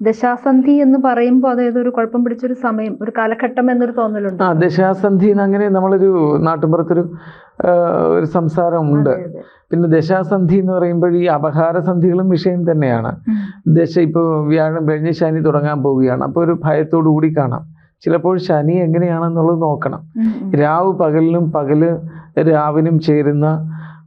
ദശാസന്ധി എന്ന് പറയുമ്പോൾ അതായത് ഒരു കുഴപ്പം പിടിച്ചൊരു സമയം ഒരു കാലഘട്ടം എന്നൊരു തോന്നലുണ്ട് ആ ദശാസന്ധി അങ്ങനെ നമ്മളൊരു നാട്ടുമ്പുറത്തൊരു ആ, ഒരു സംസാരം ഉണ്ട് അതെ, അതെ. പിന്നെ ദശാസന്ധി എന്ന് പറയുമ്പോൾ ഈ അപഹാരസന്ധികളും വിഷയം തന്നെയാണ്. ദശ ഇപ്പോൾ വ്യാഴം കഴിഞ്ഞ് ശനി തുടങ്ങാൻ പോവുകയാണ് അപ്പോൾ ഒരു ഭയത്തോടു കൂടി കാണാം ചിലപ്പോൾ ശനി എങ്ങനെയാണെന്നുള്ളത് നോക്കണം. രാവ് പകലിനും പകൽ രാവിനും ചേരുന്ന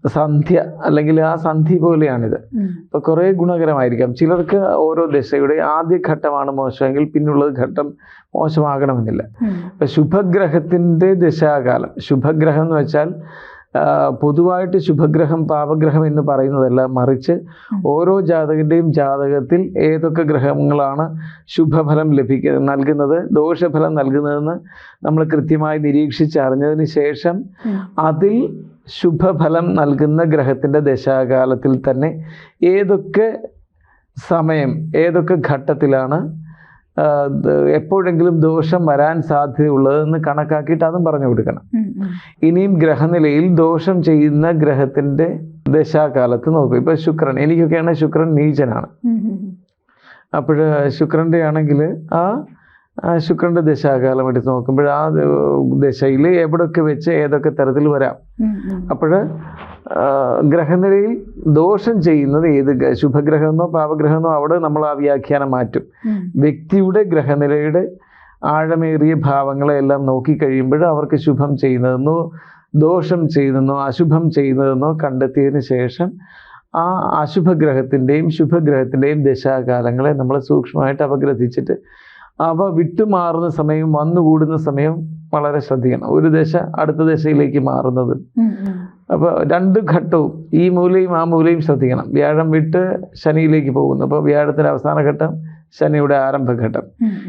സന്ധ്യ അല്ലെങ്കിൽ ആ സന്ധി പോലെയാണിത്. ഇപ്പൊ കുറെ ഗുണകരമായിരിക്കാം. ചിലർക്ക് ഓരോ ദശയുടെ ആദ്യ ഘട്ടമാണ് മോശമെങ്കിൽ പിന്നുള്ളത് ഘട്ടം മോശമാകണമെന്നില്ല. ഇപ്പൊ ശുഭഗ്രഹത്തിന്റെ ദശാകാലം. ശുഭഗ്രഹം എന്ന് വെച്ചാൽ പൊതുവായിട്ട് ശുഭഗ്രഹം പാപഗ്രഹം എന്ന് പറയുന്നതല്ല മറിച്ച് ഓരോ ജാതകന്റെയും ജാതകത്തിൽ ഏതൊക്കെ ഗ്രഹങ്ങളാണ് ശുഭഫലം ലഭിക്ക നൽകുന്നത് ദോഷഫലം നൽകുന്നതെന്ന് നമ്മൾ കൃത്യമായി നിരീക്ഷിച്ചറിഞ്ഞതിന് ശേഷം അതിൽ ശുഭഫലം നൽകുന്ന ഗ്രഹത്തിന്റെ ദശാകാലത്തിൽ തന്നെ ഏതൊക്കെ സമയം ഏതൊക്കെ ഘട്ടത്തിലാണ് എപ്പോഴെങ്കിലും ദോഷം വരാൻ സാധ്യതയുള്ളതെന്ന് കണക്കാക്കിയിട്ട് അതും പറഞ്ഞു കൊടുക്കണം. ഇനിയും ഗ്രഹനിലയിൽ ദോഷം ചെയ്യുന്ന ഗ്രഹത്തിന്റെ ദശാകാലത്ത് നോക്കും ഇപ്പോൾ ശുക്രൻ എനിക്കൊക്കെയാണ് ശുക്രൻ നീചനാണ്. അപ്പോൾ ശുക്രന്റെ ആണെങ്കിൽ ആ ആ ശുക്രന്റെ ദശാകാലം എടുത്ത് നോക്കുമ്പോൾ ആ ദശയിൽ എവിടെയൊക്കെ വെച്ച് ഏതൊക്കെ തരത്തിൽ വരാം. അപ്പോൾ ഗ്രഹനിലയിൽ ദോഷം ചെയ്യുന്നത് ഏത് ശുഭഗ്രഹമെന്നോ പാപഗ്രഹമെന്നോ അവിടെ നമ്മൾ ആ വ്യാഖ്യാനം മാറ്റും. വ്യക്തിയുടെ ഗ്രഹനിലയുടെ ആഴമേറിയ ഭാവങ്ങളെല്ലാം നോക്കിക്കഴിയുമ്പോൾ അവർക്ക് ശുഭം ചെയ്യുന്നതെന്നോ ദോഷം ചെയ്യുന്നതെന്നോ അശുഭം ചെയ്യുന്നതെന്നോ കണ്ടെത്തിയതിന് ശേഷം ആ അശുഭഗ്രഹത്തിന്റെയും ശുഭഗ്രഹത്തിന്റെയും ദശാകാലങ്ങളെ നമ്മൾ സൂക്ഷ്മമായിട്ട് അപഗ്രഥിച്ചിട്ട് അവ വിട്ടുമാറുന്ന സമയം വന്നുകൂടുന്ന സമയം വളരെ ശ്രദ്ധിക്കണം. ഒരു ദശ അടുത്ത ദശയിലേക്ക് മാറുന്നത്. അപ്പോൾ രണ്ട് ഘട്ടവും ഈ മൂലയും ആ മൂലയും ശ്രദ്ധിക്കണം. വ്യാഴം വിട്ട് ശനിയിലേക്ക് പോകുന്നു. അപ്പോൾ വ്യാഴത്തിന്റെ അവസാന ഘട്ടം ശനിയുടെ ആരംഭഘട്ടം.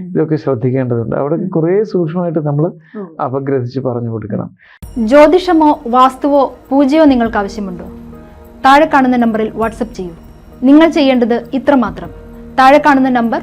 ഇതൊക്കെ ശ്രദ്ധിക്കേണ്ടതുണ്ട്. അവിടെ കുറേ സൂക്ഷ്മമായിട്ട് നമ്മൾ അപഗ്രഹിച്ച് അപഗ്രഥിച്ച് പറഞ്ഞു കൊടുക്കണം. ജ്യോതിഷമോ വാസ്തുവോ പൂജയോ നിങ്ങൾക്ക് ആവശ്യമുണ്ടോ? താഴെ കാണുന്ന നമ്പറിൽ വാട്സപ്പ് ചെയ്യൂ. നിങ്ങൾ ചെയ്യേണ്ടത് ഇത്രമാത്രം. താഴെ കാണുന്ന നമ്പർ